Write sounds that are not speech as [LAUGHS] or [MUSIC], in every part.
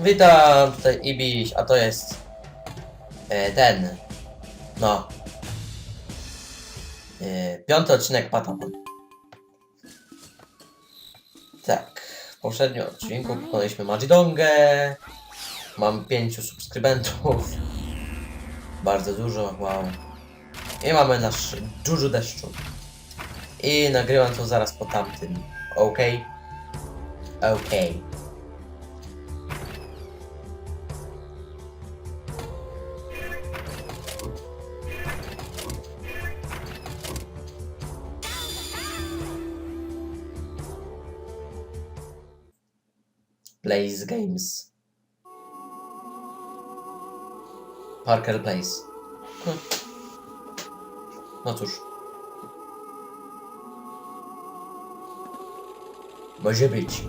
Witam, tutaj Ibiś, a to jest e, ten, no, e, piąty odcinek Patapon. Tak, w poprzednim odcinku pokonaliśmy Magidongę, mam pięciu subskrybentów, bardzo dużo, wow. I mamy nasz Juju deszczu. I nagrywam to zaraz po tamtym, ok? Ok. plays games. Parker plays. Hı. Natur. Bojebic.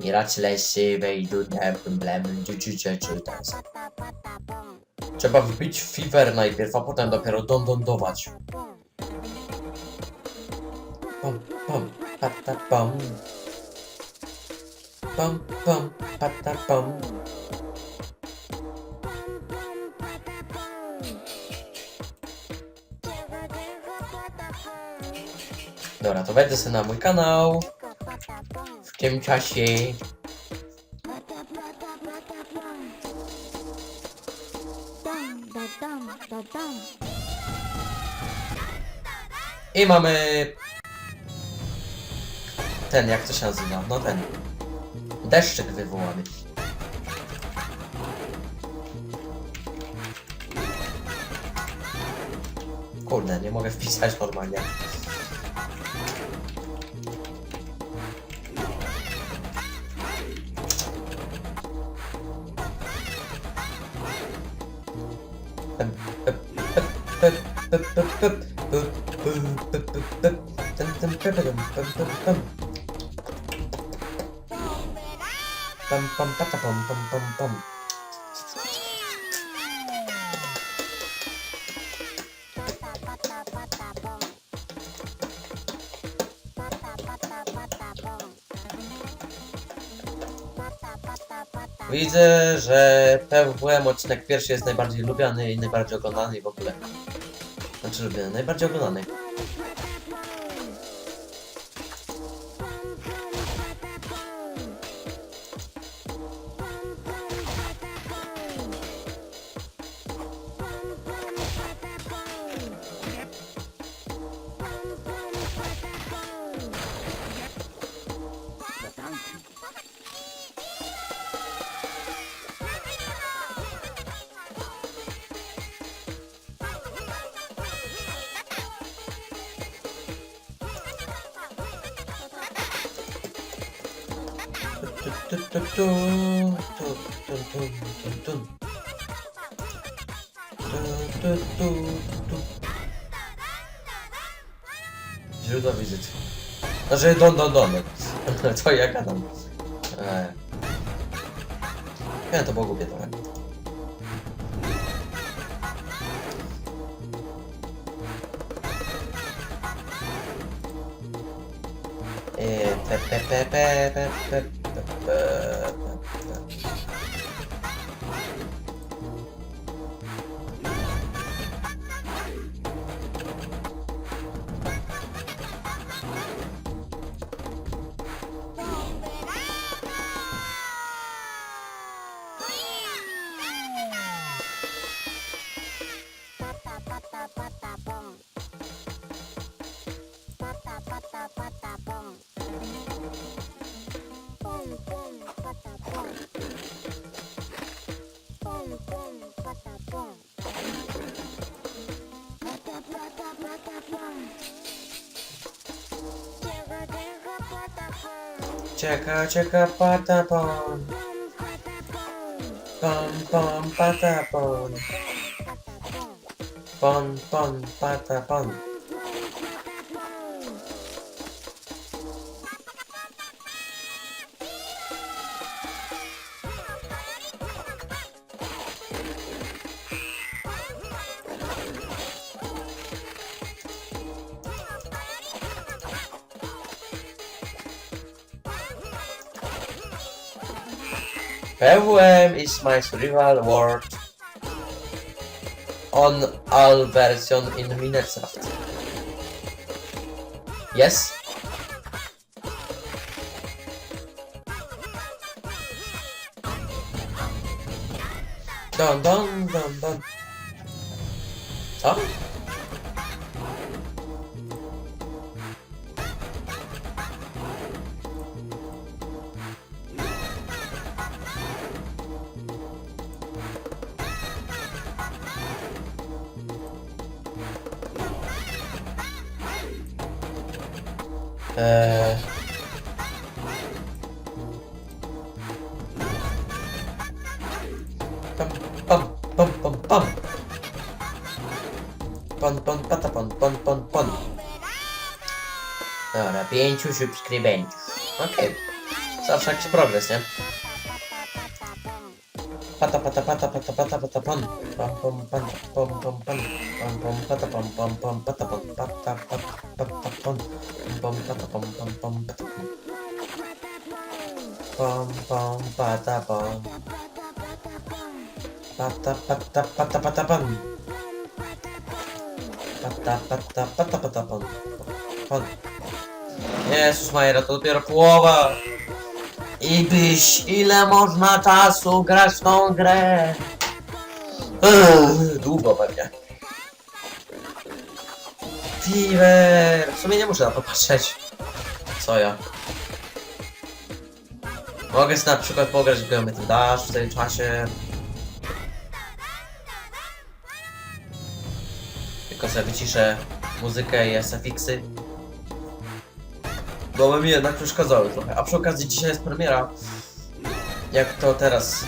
Miraç leşi ve idude blem dziudziudzie dziudes. Trzeba wbić Fever najpierw, a potem dopiero dom dondować. Pam, pam, pata, pam. Pam, pam, pata, pam. Dobra, to wejdę sobie na mój kanał. W tym czasie i mamy ten, jak to się nazywa? No ten. Deszczyk wywołany. Kurde, nie mogę wpisać normalnie. Pam pam pam pam pam pam. Widzę, że PWM odcinek pierwszy jest najbardziej lubiany i najbardziej oglądany i w ogóle. Znaczy lubiany, najbardziej oglądany. Tu, tu, tu, Źródła. Znaczy, no, no, no, [LAUGHS] don, don, don. Co ja gadam? Eee. Ja to było głupie trochę. Eee, pe, pe, pe, pe, pe, pe. 呃 Chaka chaka patapon. Pom pom patapon. Pom pom patapon. Pom, pom, patapon. PWM is my survival world on all version in Minecraft. Yes? Don, don, don, don. Co? Eee... Pam, pam, pam, pam. Pan, pan, pata, pan, pan, pan, pan. Dobra, pięciu subskrybentów. Okej. Zawsze jakiś progres, nie? Pata, pata, pata, pata, pata, pata, pan. Pam, pam, pan, pam, pam, pan. Pam, pam, pata, pam, pam, pam, pata, pam, pata, pata, pata, pan. Pam, pata, pam, pam, pam, pata, pam. Pam, pam, pata, pam. Pata, pata, pata, pata, pan. Pata, pata, pata, pata, pan. Pan. Jezus Majera, to dopiero połowa. I byś, ile można czasu grać w tą grę? Długo pewnie. Fever! W sumie nie muszę na to patrzeć. Co ja? Mogę sobie na przykład pograć w Geometry Dash w tym czasie. Tylko sobie wyciszę muzykę i SFX-y. Bo one mi jednak przeszkadzały trochę. A przy okazji dzisiaj jest premiera. Jak to teraz...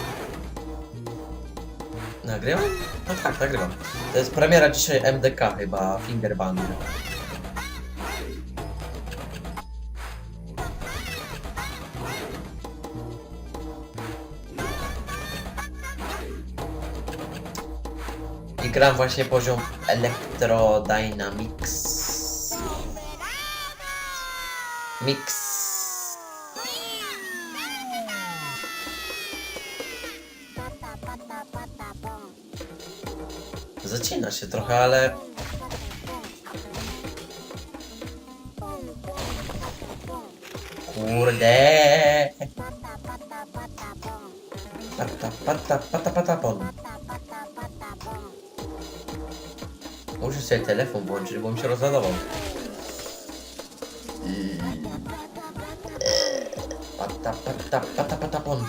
Nagrywam? No tak, nagrywam. To jest premiera dzisiaj MDK chyba, Fingerband. I gram właśnie poziom Electrodynamics. Mix. Zacina się trochę, ale... Kurde. Pata, pata, pata, pata, pon. Muszę sobie telefon włączyć, bo mi się rozładował. Pon.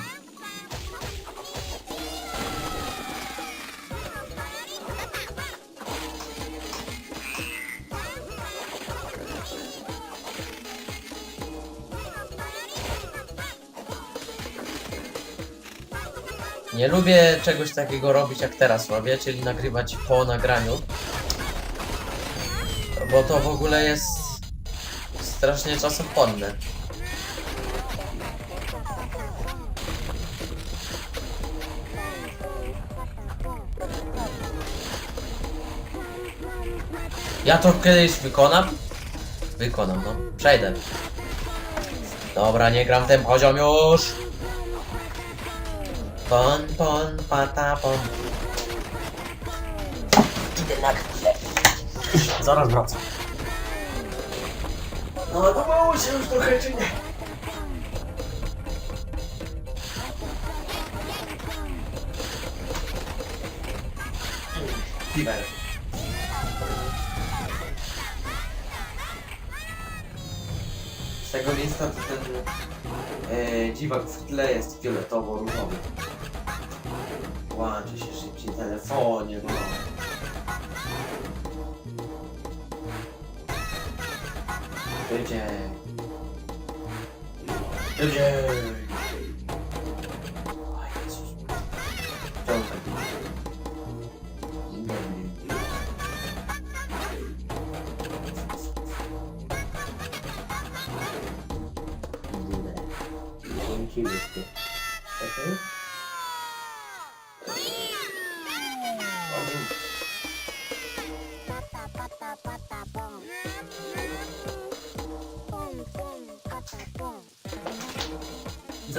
Nie lubię czegoś takiego robić jak teraz robię, czyli nagrywać po nagraniu. Bo to w ogóle jest strasznie czasochłonne. Ja to kiedyś wykonam? Wykonam, no. Przejdę. Dobra, nie gram ten poziom już. Pon, pon, pata, pon. Idę na chwilę. Zaraz wracam. No, podobało się już trochę, czy nie? Piwer. To ten e, dziwak w tle jest fioletowo-różowy. Łączy się szybciej telefonie, no. Ludzie. Ludzie.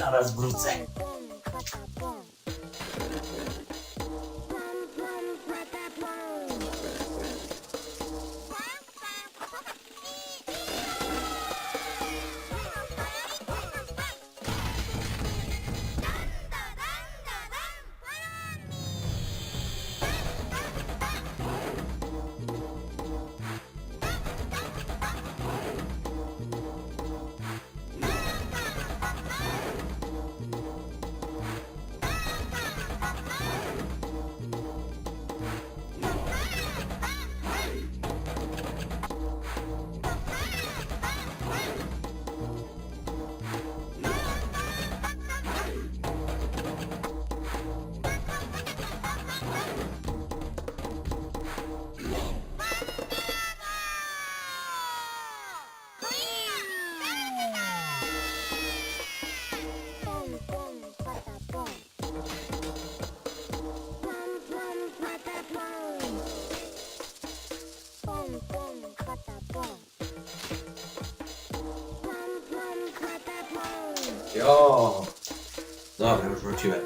Zaraz wrócę. Jo. Dobra, już wróciłem.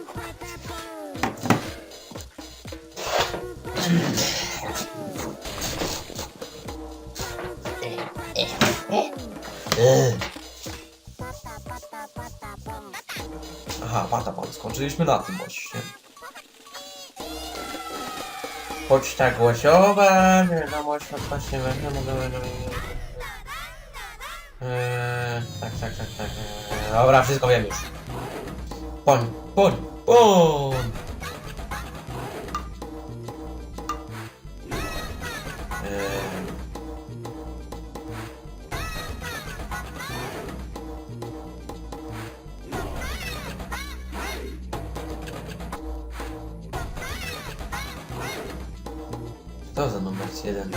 Aha, patapon, skończyliśmy na tym właśnie. Poczta głosowa, wiadomość odnośnie Eee, tak, tak, tak, tak. Dobra, wszystko wiem już. Poń, poń, poń! To eee. za numer 1.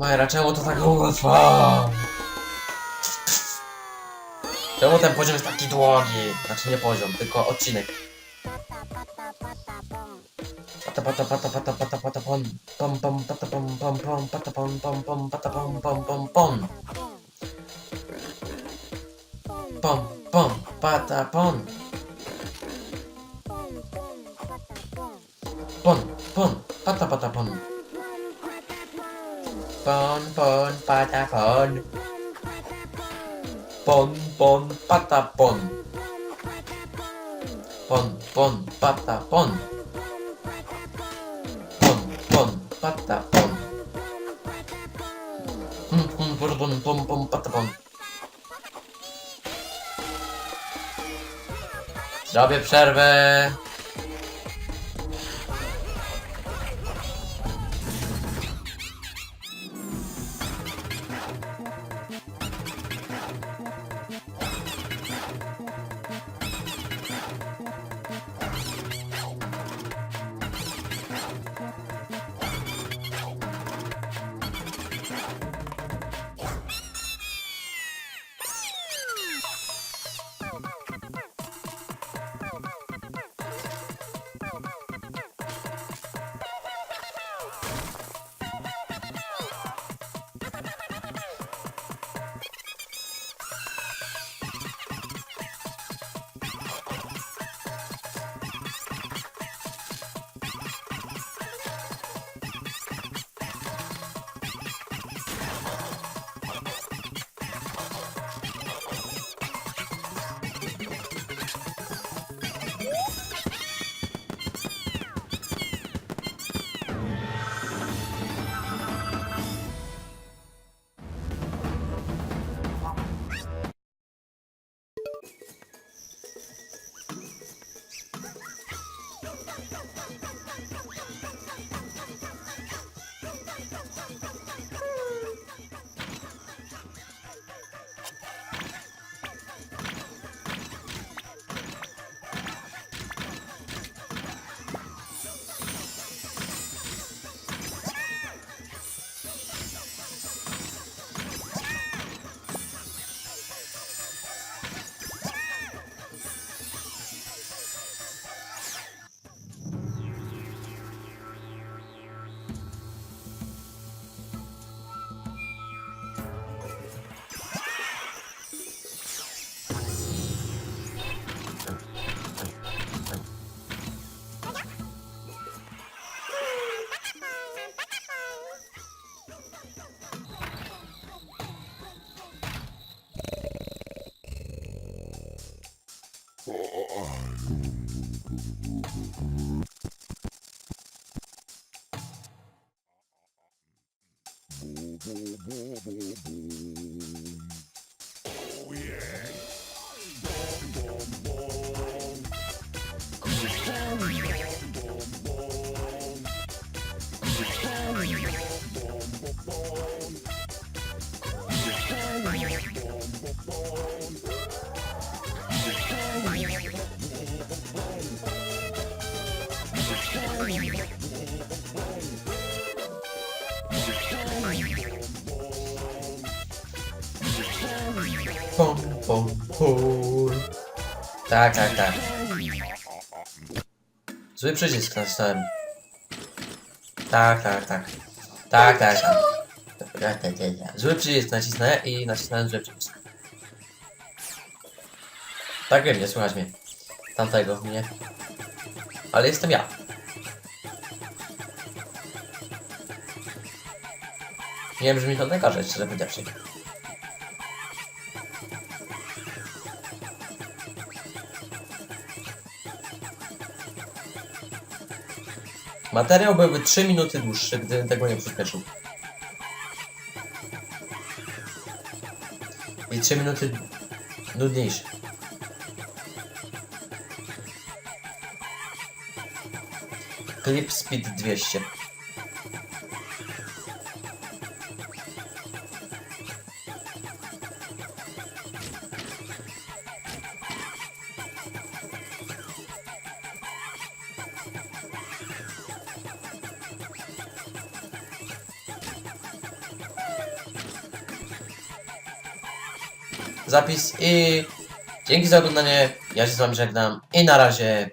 Majera, czemu to tak długo trwa? Czemu ten poziom jest taki długi? Znaczy nie poziom, tylko odcinek. Pata pata pata pata pata pata pon pom pom pata pom pom pom pata pom pom pom pata pom pom pom pom pom pom pata pom pon pata pon pon pon pata pon pon pon pata pon pon pon pata pon pon pon pon pon pon pon pon Zrobię przerwę. Mm-hmm. Tak, tak, tak. Zły przycisk nacisnąłem. Tak, tak, tak. Tak, tak, tak. Te, te, te. Zły przycisk nacisnę i nacisnąłem zły przycisk. Tak wiem, nie słychać mnie. Tamtego mnie. Ale jestem ja. Nie brzmi to najgorzej, szczerze powiedziawszy. Materiał byłby 3 minuty dłuższy, gdybym tego nie przyspieszył. I 3 minuty nudniejszy. Clip speed 200. Zapis i dzięki za oglądanie. Ja się z wami żegnam i na razie.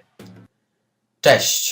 Cześć!